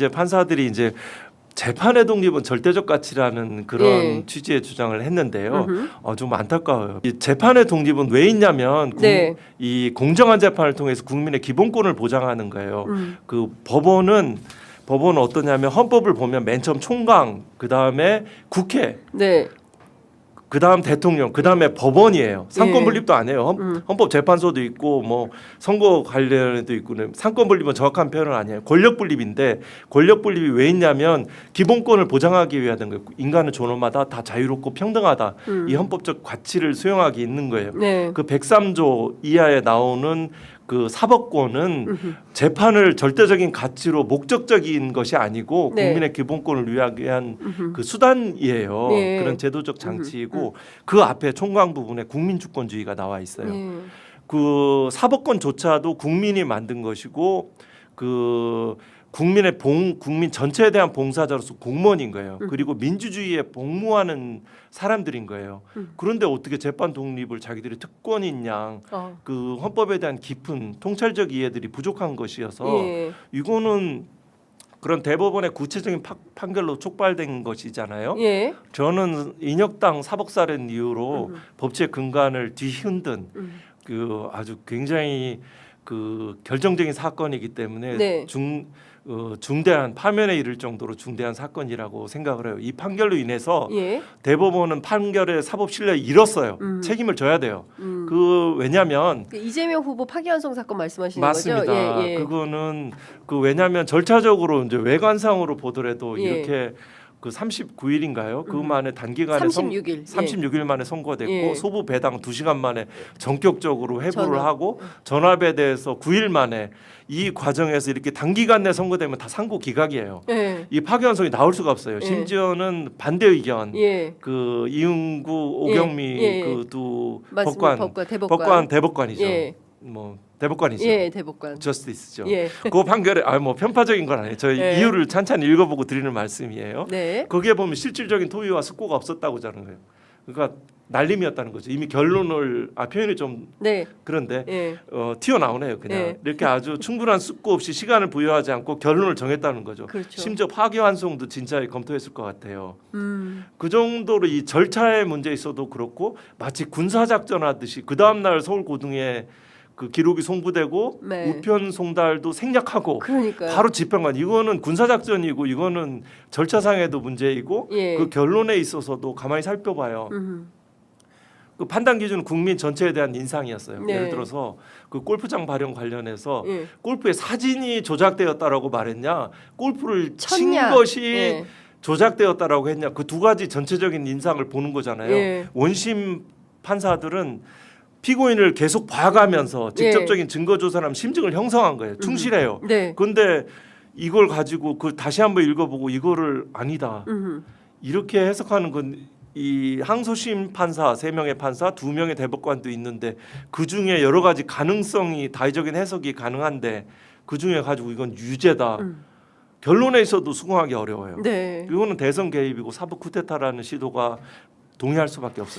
이제 판사들이 이제 재판의 독립은 절대적 가치라는 그런 예. 취지의 주장을 했는데요. 어, 좀 안타까워요. 이 재판의 독립은 왜 있냐면 국- 네. 이 공정한 재판을 통해서 국민의 기본권을 보장하는 거예요. 음. 그 법원은 법원은 어떠냐면 헌법을 보면 맨 처음 총각, 그 다음에 국회, 네. 그 다음 대통령, 그 다음에 법원이에요. 상권 예. 분립도 안 해요. 헌, 음. 헌법 재판소도 있고 뭐 선거 관련도 있고 상권 분립은 정확한 표현은 아니에요. 권력 분립인데 권력 분립이 왜 있냐면 기본권을 보장하기 위한 거예요. 인간은 존엄하다, 다 자유롭고 평등하다. 음. 이 헌법적 가치를 수용하기 있는 거예요. 네. 그 103조 이하에 나오는 그 사법권은. 재판을 절대적인 가치로 목적적인 것이 아니고 네. 국민의 기본권을 위한 음흠. 그 수단이에요. 네. 그런 제도적 장치이고 그 앞에 총괄 부분에 국민주권주의가 나와 있어요. 네. 그 사법권조차도 국민이 만든 것이고 그 국민의 봉 국민 전체에 대한 봉사자로서 공무원인 거예요. 음. 그리고 민주주의에 복무하는 사람들인 거예요. 음. 그런데 어떻게 재판 독립을 자기들이 특권인 양 어. 그 헌법에 대한 깊은 통찰적 이해들이 부족한 것이어서 예. 이거는 그런 대법원의 구체적인 파- 판결로 촉발된 것이잖아요. 예. 저는 인혁당 사법사례 이후로 음. 법치의 근간을 뒤흔든 음. 그 아주 굉장히 그 결정적인 사건이기 때문에 네. 중 어, 중대한 파면에 이를 정도로 중대한 사건이라고 생각을 해요. 이 판결로 인해서 예. 대법원은 판결의 사법 신뢰를 잃었어요. 음. 책임을 져야 돼요. 음. 그 왜냐하면 그 이재명 후보 파기환송 사건 말씀하시는 맞습니다. 거죠? 예, 예. 그거는 그 왜냐하면 절차적으로 이제 외관상으로 보더라도 예. 이렇게 그 39일인가요? 그 음. 만에 단기간에 선- 36일. 36일 만에 선고됐고 예. 소부 배당 2시간 만에 전격적으로 해부를 전압. 하고 전압에 대해서 9일 만에 이 과정에서 이렇게 단기간 내 선고되면 다 상고 기각이에요. 예. 이 파기환송이 나올 수가 없어요. 예. 심지어는 반대 의견 예. 그 이응구 예, 오경미 예, 예. 그두 맞습니다. 법관 법관 대법관. 법관 대법관이죠. 예. 뭐 대법관이죠. 예, 대법관. 저스티스죠. 예. 그 판결에 아뭐 편파적인 건 아니에요. 저 예. 이유를 찬찬히 읽어보고 드리는 말씀이에요. 네. 거기에 보면 실질적인 토의와 숙고가 없었다고 자는 거예요. 그러니까 날림이었다는 거죠. 이미 결론을 아 표현이 좀 네. 그런데 예. 어, 튀어나오네요. 그냥 예. 이렇게 아주 충분한 숙고 없이 시간을 부여하지 않고 결론을 정했다는 거죠. 그렇죠. 심지어 파기환송도 진짜에 검토했을 것 같아요. 음. 그 정도로 이 절차의 문제 있어도 그렇고 마치 군사 작전 하듯이 그 다음 날 서울 고등에 그 기록이 송부되고 네. 우편 송달도 생략하고 그러니까요. 바로 집행관 이거는 군사 작전이고 이거는 절차상에도 문제이고 예. 그 결론에 있어서도 가만히 살펴봐요. 음. 그 판단 기준은 국민 전체에 대한 인상이었어요. 네. 예를 들어서 그 골프장 발령 관련해서 예. 골프의 사진이 조작되었다라고 말했냐, 골프를 친 쳤냐. 것이 예. 조작되었다라고 했냐, 그 두 가지 전체적인 인상을 보는 거잖아요. 예. 원심 판사들은 피고인을 계속 봐가면서 예. 직접적인 증거 조사랑 심증을 형성한 거예요. 충실해요. 네. 근데 이걸 가지고 그 다시 한번 읽어보고 이거를 아니다 음. 이렇게 해석하는 건 이 항소심 판사 세 명의 판사 두 명의 대법관도 있는데 그 중에 여러 가지 가능성이 다의적인 해석이 가능한데 그 중에 가지고 이건 유죄다 음. 결론에 있어도 수긍하기 어려워요. 네. 이거는 대선 개입이고 사법 쿠데타라는 시도가 동의할 수밖에 없어요.